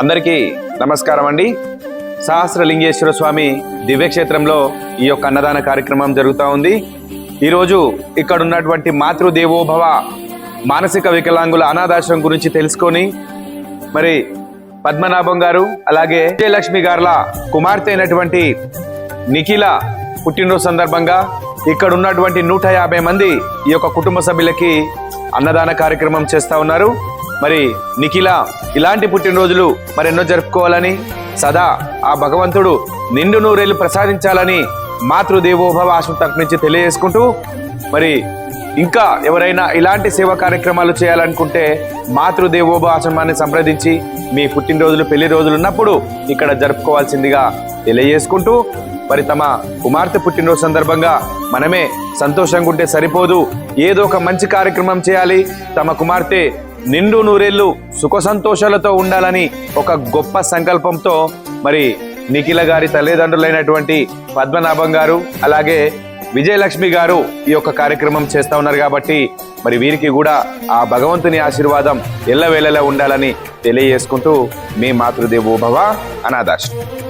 అందరికీ నమస్కారం అండి. సహస్రలింగేశ్వర స్వామి దివ్యక్షేత్రంలో ఈ యొక్క అన్నదాన కార్యక్రమం జరుగుతూ ఉంది. ఈరోజు ఇక్కడ ఉన్నటువంటి మాతృదేవోభవ మానసిక వికలాంగుల అనాథాశ్రమం గురించి తెలుసుకొని మరి పద్మనాభం గారు అలాగే విజయలక్ష్మి గారుల కుమార్తె అయినటువంటి నిఖిల పుట్టినరోజు సందర్భంగా ఇక్కడ ఉన్నటువంటి నూట యాభై మంది ఈ యొక్క కుటుంబ సభ్యులకి అన్నదాన కార్యక్రమం చేస్తా ఉన్నారు. మరి నిఖిల ఇలాంటి పుట్టినరోజులు మరెన్నో జరుపుకోవాలని సదా ఆ భగవంతుడు నిండు నూరేళ్ళు ప్రసాదించాలని మాతృదేవోభవ ఆశ్రమం తరపు నుంచి తెలియజేసుకుంటూ మరి ఇంకా ఎవరైనా ఇలాంటి సేవా కార్యక్రమాలు చేయాలనుకుంటే మాతృదేవోభవ ఆశ్రమాన్ని సంప్రదించి మీ పుట్టినరోజులు పెళ్ళి రోజులు ఉన్నప్పుడు ఇక్కడ జరుపుకోవాల్సిందిగా తెలియజేసుకుంటూ మరి తమ కుమార్తె పుట్టినరోజు సందర్భంగా మనమే సంతోషంగా ఉంటే సరిపోదు. ఏదో ఒక మంచి కార్యక్రమం చేయాలి. తమ కుమార్తె నిండు నూరేళ్ళు సుఖ సంతోషాలతో ఉండాలని ఒక గొప్ప సంకల్పంతో మరి నిఖిల గారి తల్లిదండ్రులైనటువంటి పద్మనాభం గారు అలాగే విజయలక్ష్మి గారు ఈ యొక్క కార్యక్రమం చేస్తూ ఉన్నారు కాబట్టి మరి వీరికి కూడా ఆ భగవంతుని ఆశీర్వాదం ఎల్లవేళలా ఉండాలని తెలియజేసుకుంటూ మీ మాతృదేవోభవ అనాథాశ్రమం.